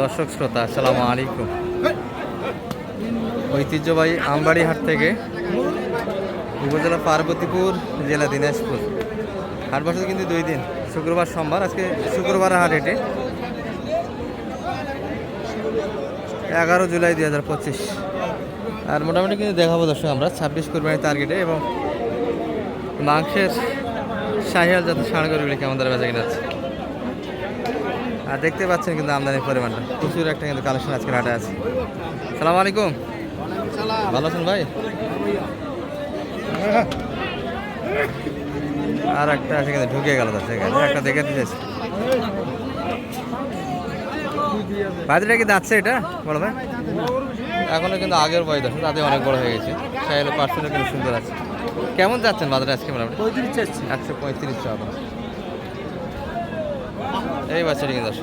দর্শক শ্রোতা, আসসালামু আলাইকুম। ঐতিহ্যবাহী আমবাড়ি হাট থেকে উপজেলা পার্বতীপুর, জেলা দিনাজপুর। হাট বসে কিন্তু দুই দিন, শুক্রবার, সোমবার, আজকে শুক্রবার হাট এটি। এগারো জুলাই দুই হাজার পঁচিশ। আর মোটামুটি কিন্তু দেখাবো দর্শক আমরা, ছাব্বিশ কোরবানি টার্গেটে এবং মাংসের শাহিয়াল যাতে ষাঁড় গরুগুলি কেমন দ্বারা বেচা কিনা আছে আর দেখতে পাচ্ছেন কিন্তু আমদানির পরিমাণটা। প্রচুর একটা কিন্তু কালেকশন আজকে হাটে আছে। সালাম আলাইকুম। ভালো আছেন ভাই? আর একটা আছে কিন্তু ঢুকে গেল তার সেখানে একটা দেখে দিয়েছে। বাজারটা কি যাচ্ছে এটা? বড় ভাই। এখনও কিন্তু আগের বয়স আছে তাতে অনেক বড় হয়ে গেছে। সাইলে পার্সেন্টও কিন্তু সুন্দর আছে। কেমন যাচ্ছেন বাজারে আজকে মোটামুটি? পঁয়ত্রিশ চাচ্ছি একশো পঁয়ত্রিশ টাকা এই বাচ্চাটি কিন্তু দশ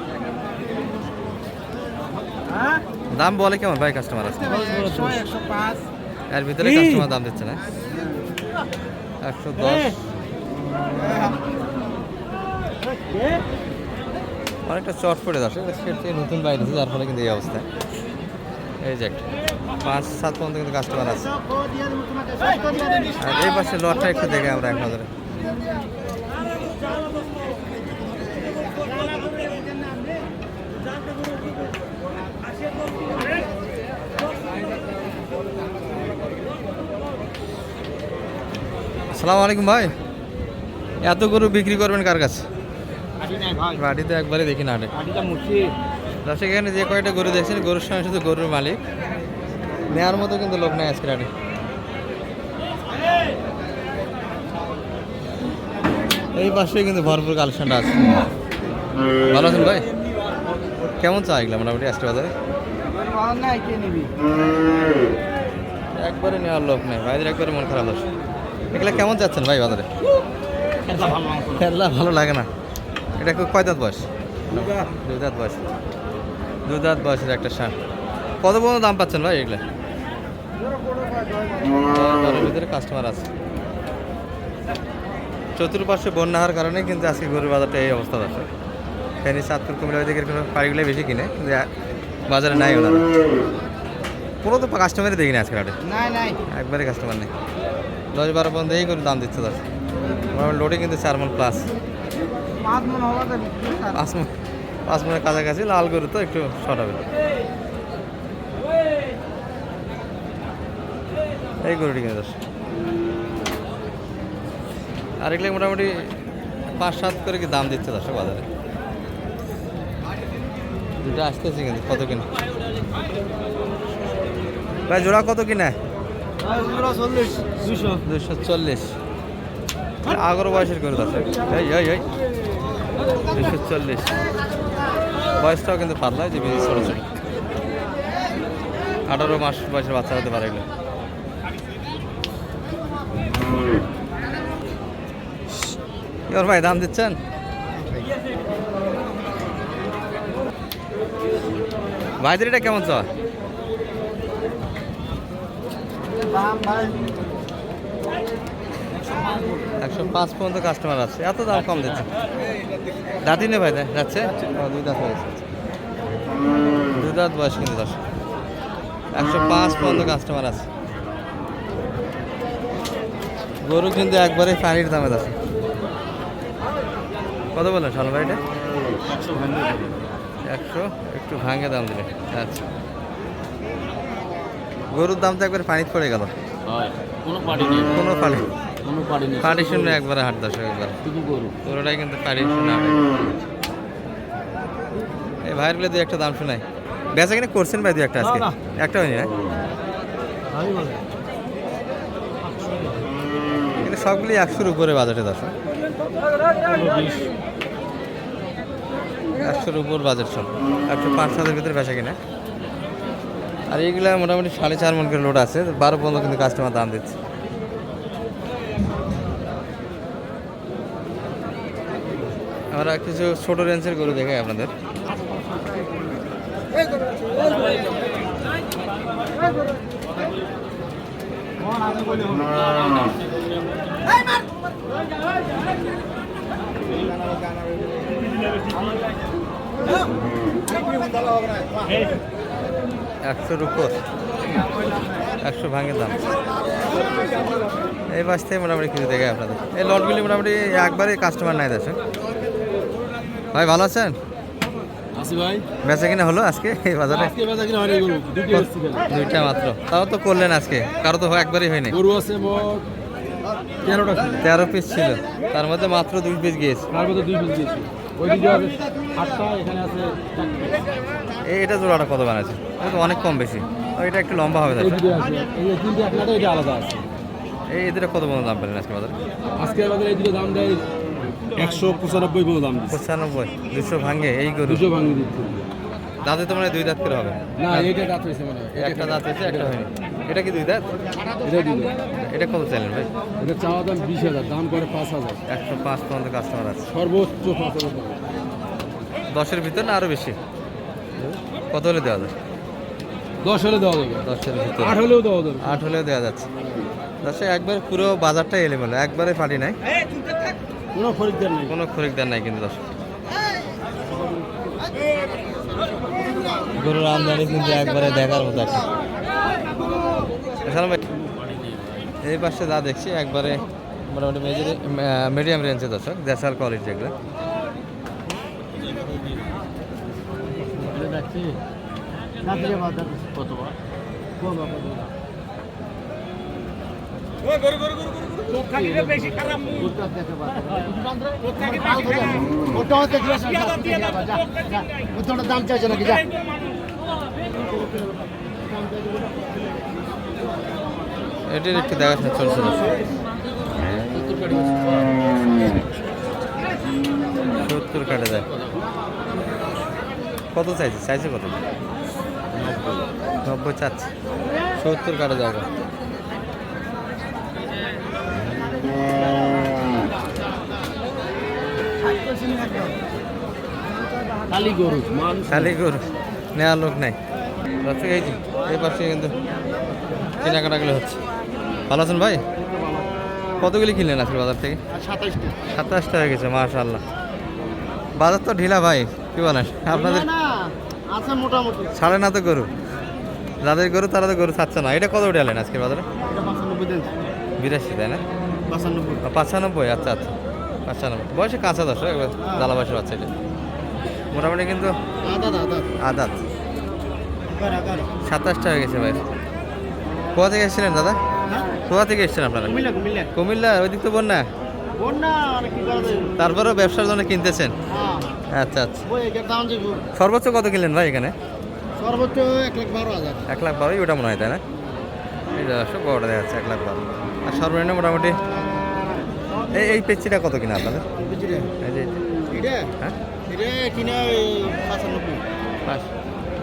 দাম বলে কেমন ভাই কাস্টমার আছে এর ভিতরে কাস্টমার দাম দিচ্ছে না? একশো দশ। অনেকটা চট পড়ে যাচ্ছে সেট নতুন বাইরে যার ফলে কিন্তু এই অবস্থা এই যে একটা। পাঁচ সাত পর্যন্ত কিন্তু কাস্টমার আছে। আর এই পাশে লটটা একটু দেখে আমরা এক নজরে। আসসালামু আলাইকুম ভাই। এত গরু বিক্রি করবেন কার কাছে? বাড়িতে একবারে দেখি না দর্শক এখানে যে কয়টা গরু দেখছেন গরুর সঙ্গে শুধু গরুর মালিক। নেওয়ার মতো কিন্তু লোক নেই আজকে হাটে এই পাশে কিন্তু ভরপুর কালেকশনটা আছে। ভালো আছেন ভাই? কেমন চা এগুলো মোটামুটি আজকে বাজারে? একবারে নেওয়ার লোক নেই। ভাইদের একবারে মন খারাপ দর্শক। এগুলো কেমন যাচ্ছেন ভাই বাজারে? খেলা ভালো লাগে না। এটা কয়- দাঁত বয়স? দুই দাঁত বয়স। দুই দাঁত বয়সের একটা সার কত পর্যন্ত দাম পাচ্ছেন ভাই এগুলো? ভিতরে কাস্টমার আছে। চতুর্পাশে বন্যা হওয়ার কারণে কিন্তু আজকে গরুর বাজারটা এই অবস্থা আছে ফেনি চাঁদপুর কুমিল্লা দিকের কোনো পাড়িগুলো বেশি কিনে এ- বাজারে নাই ওনারা। পুরো তো কাস্টমারই দেখিনি আজকে হাটে নাই নাই। একবারে কাস্টমার নেই। দশ বারো পর্যন্ত এই করে দাম দিচ্ছে দশ লোডে কিন্তু চার মন প্লাস পাঁচ মন হওয়া পাঁচ মন পাঁচ মনের কাছাকাছি লাল গরু তো একটু শর্ট হবে। এই গরুটি কিন্তু দশ আর এগুলো মোটামুটি পাঁচ সাত করে কি দাম দিচ্ছে দশ বাজারে? দুটো আসতেছে কিন্তু কত কিনা? ভাই জোড়া কত কিনা? দুশো চল্লিশ আগর বয়সের করে দশ এই এই এই। দুশো চল্লিশ। বয়সটাও কিন্তু পাতলা যে বেশি ছোটো ছোটো আঠারো মাস বয়সের বাচ্চা হতে পারে এগুলো। এবার ভাই দাম দিচ্ছেন? ভাইদের এটা কেমন চল একশো পাঁচ পর্যন্ত কাস্টমার আছে। এত দাম কম দিচ্ছে। দাঁতই নেই ভাই যাচ্ছে? ও, দুই দাঁত হয়েছে। দুই দাঁত বয়স কিন্তু দশ একশো পাঁচ পর্যন্ত কাস্টমার আছে। গরু কিন্তু একবারে পানির দামে আছে কত বললেন সাল ভাই এটা? একশো। একটু ভাঙে দাম দিলে। আচ্ছা। গরুর দাম তো একবারে পানিতে পড়ে গেল। কোনো পানি পানি। শূন্য একবারে হাট দশ একবার শুধু গরু। পুরোটাই কিন্তু পানি শূন্য এই ভাইয়ের বলে দুই একটা দাম শোনাই। বেচা কিনে করছেন ভাই দুই একটা আজকে? একটা হয়নি কিন্তু সবগুলি একশোর উপরে বাজেটে দশ একশোর উপর বাজেট সব। একশো পাঁচ হাজার ভিতরে বেচা কিনা। আর এইগুলা মোটামুটি সাড়ে চার মন করে লোড আছে, বারো পর্যন্ত কিন্তু কাস্টমার দাম দিচ্ছে। আমরা কিছু ছোট রেঞ্জের গরু দেখাই আপনাদের। একশোর উপর। একশো ভাঙে দাম। এই বাস থেকে মোটামুটি কিছু দেখে আপনাদের। এই লটগুলি মোটামুটি একবারে কাস্টমার নাই দেশে ভাই, ভালো আছেন? ভাই। বেচা কিনা হলো আজকে? এই বাজারে? আজকে কিনা হয়নি গরু। দুইটা মাত্র। তাও তো করলেন আজকে। কারও তো একবারই হয়নি। গরু আছে মোট তেরোটা তেরো পিস ছিল। তার মধ্যে মাত্র দুই পিস গিয়েছে। তার মধ্যে দুই পিস দিয়েছি ওই দিকে আছে আটটা এখানে আছে এই এটা জোড়াটা কত বানাচ্ছে তো অনেক কম বেশি। এটা একটু লম্বা হবে এই তিনটে এটা আলাদা আছে। এই এদের কত দাম পেলেন আজকে বাজারে? আজকে বাজারে এই দুটো দাম দেয় একশো পঁচানব্বই কোনো দাম দিচ্ছে। পঁচানব্বই দুশো ভাঙে এই গরু। দুশো ভাঙি দিচ্ছে। দাঁতে তো মানে দুই দাঁত করে হবে। না এইটা দাঁত হয়েছে মানে একটা দাঁত হয়েছে একটা হয়নি। এটা কি দুই দাঁত? এটা দিল এটা কত চাইলেন ভাই? এটা চাওয়া দাম বিশ হাজার দাম করে পাঁচ হাজার। একশো পাঁচ পর্যন্ত কাস্টমার আছে। সর্বোচ্চ পাঁচ হাজার দশের ভিতর না আরও বেশি? কত হলে দেওয়া যায়? দশ হলে দেওয়া যাবে। দশের ভিতর। আট হলেও দেওয়া যাবে। আট হলেও দেওয়া যাচ্ছে। দশে একবার পুরো বাজারটাই এলেমেলো একবারে ফাটি নাই। কোনো খরিদ্দার নেই। কোনো খরিকদার নাই কিন্তু দশ গরুর আমদানি কিন্তু একবারে দেখার মতো একটা। ভাই, এই পাশে যা দেখছি একবারে মোটামুটি মেজর মিডিয়াম রেঞ্জে দর্শক দেশাল কোয়ালিটি এগুলো। দাম চাইছে নাকি? যা। এটির একটু দেখাশোনা চলছে সত্তর কাটে দেয় কত চাইছে? চাইছে কত? নব্বই। চাচ্ছে। সত্তর কাটে যাবে খালি গরু খালি গরু নেওয়ার লোক নাই। দর্শক এই এই পাশে কিন্তু কেনাকাটাগুলো হচ্ছে। ভালো আছেন ভাই? কতগুলি কিনলেন আজকে বাজার থেকে? সাতাশটা হয়ে গেছে মাশাল্লাহ বাজার তো ঢিলা ভাই কি বলেন? আপনাদের না ছাড়ে না তো গরু। যাদের গরু তারা তো গরু ছাড়ছে না। এটা কত উঠালেন আজকের বাজারে? এটা পাঁচানব্বই দিন বিরাশি তাই না? পাঁচানব্বই আচ্ছা আচ্ছা। পাঁচানব্বই বয়সে কাঁচা দশ একবার জ্বালা বয়সে বাচ্চা এটা। মোটামুটি কিন্তু আদা আদা আদাত। সাতাশটা হয়ে গেছে ভাই কোথা থেকে এসেছিলেন দাদা? কোথা থেকে এসেছেন আপনারা? কুমিল্লা ওই দিক তো বন্যা? তারপরেও ব্যবসার জন্য কিনতেছেন? হ্যাঁ। আচ্ছা আচ্ছা। সর্বোচ্চ কত কিনলেন ভাই এখানে? সর্বোচ্চ এক লাখ এক লাখ বারোই ওটা মনে হয় তাই না? এই দর্শক বড়টা দেখা যাচ্ছে এক লাখ বারো। আর সর্বনিম্ন মোটামুটি? এই এই পেচিটা কত কিনা আপনাদের? হ্যাঁ?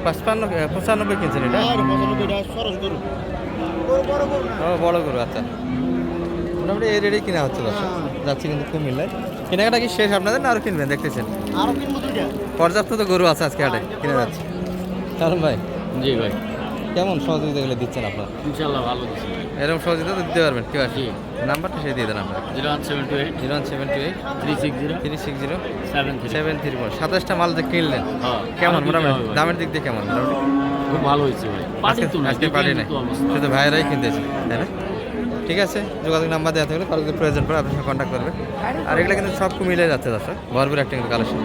পাঁচপান্ন পঁচানব্বই কিনছেন এটা? ও বড় গরু আচ্ছা। মোটামুটি এই রেটেই কিনা হচ্ছে দর্শক। যাচ্ছে কিন্তু কুমিল্লায়। কেনাকাটা কি শেষ আপনাদের না আরও কিনবেন? দেখতেছেন। আরও কিনবো দুইটা। পর্যাপ্ত তো গরু আছে আজকে হাটে কিনে যাচ্ছে। কারণ ভাই জি ভাই। কেমন সহযোগিতা গেলে দিচ্ছেন আপনার? ইনশাল্লাহ ভালো দিচ্ছি। এরকম সহযোগিতা তো দিতে পারবেন। কেউ আসি নাম্বারটা সে দিয়ে দেন আপনার zero one seven two eight. Zero one seven two eight. Three six zero. Three six zero. Seven three. Seven three four. সাতাশটা মাল যে কিনলেন হ্যাঁ কেমন? মোটামুটি। দামের দিক দিয়ে কেমন? মোটামুটি খুব ভালো হয়েছে আজকে পারি নাই। শুধু ভাইয়েরাই কিনতেছে তাই না? ঠিক আছে যোগাযোগ নাম্বার দেওয়া থাকলে কারও যদি প্রয়োজন পড়ে আপনার সঙ্গে কন্ট্যাক্ট করবে। আর এগুলো কিন্তু সব মিলে যাচ্ছে দর্শক। ভরপুর একটা কিন্তু কালেকশন